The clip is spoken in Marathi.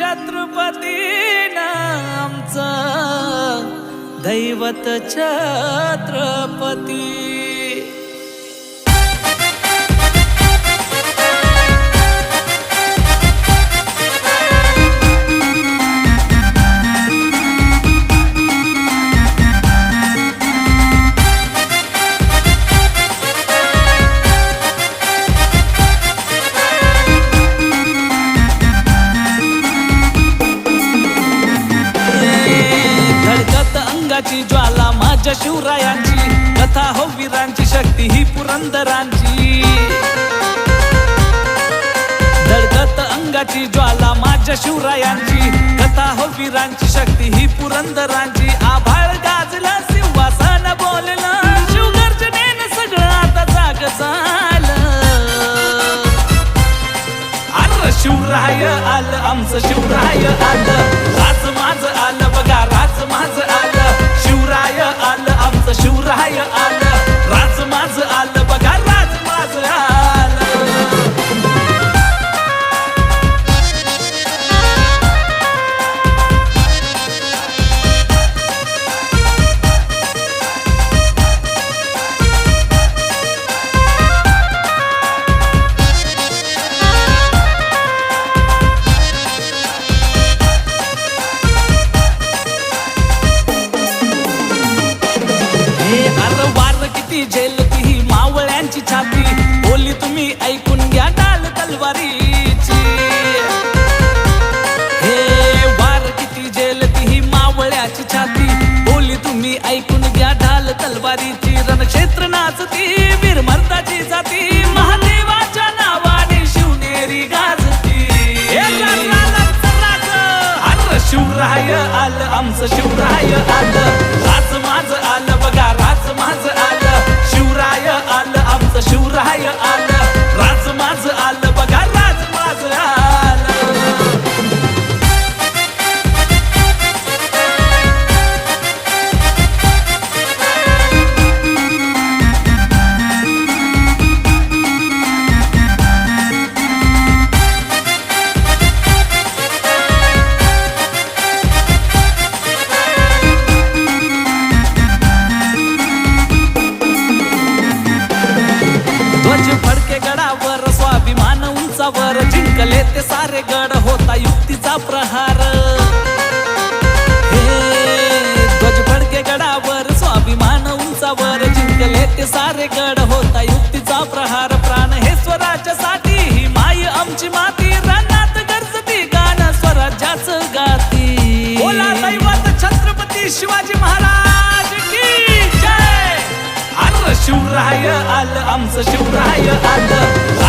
गणपती नामचा दैवत छत्रपती. धडकत ज्वाला माझ्या शिवरायांची. कथा हो वीरांची शक्ती ही पुरंदरांची. धडकत अंगाची ज्वाला माझ्या शिवरायांची. कथा हो वीरांची शक्ती ही पुरंदरांची. आभाळ गाजला सिंहासन बोलला. शिवगर्जनेनं सगळं आता जाग झालं. आलं शिवराय आलं आमचं शिवराय आलं. गाजती नाचती वीर मर्दाची जाती. महादेवाच्या नावाने शिवनेरी गाजती. शिवराय आलं आमचं शिवराय आलं. जिंकले ते सारे गड होता युक्तीचा प्रहार. हे ध्वज फडके गडावर स्वाभिमान उंचावर जिंकले ते सारे गड होता युक्तीचा प्रहार. प्राण हे स्वराज्यासाठी ही माई आमची माती. रानात गरजती गाणं स्वराज्याचं गाती. बोला दैवत छत्रपती शिवाजी महाराज की जय. अरे शिवराय आलं आमचं शिवराय आलं.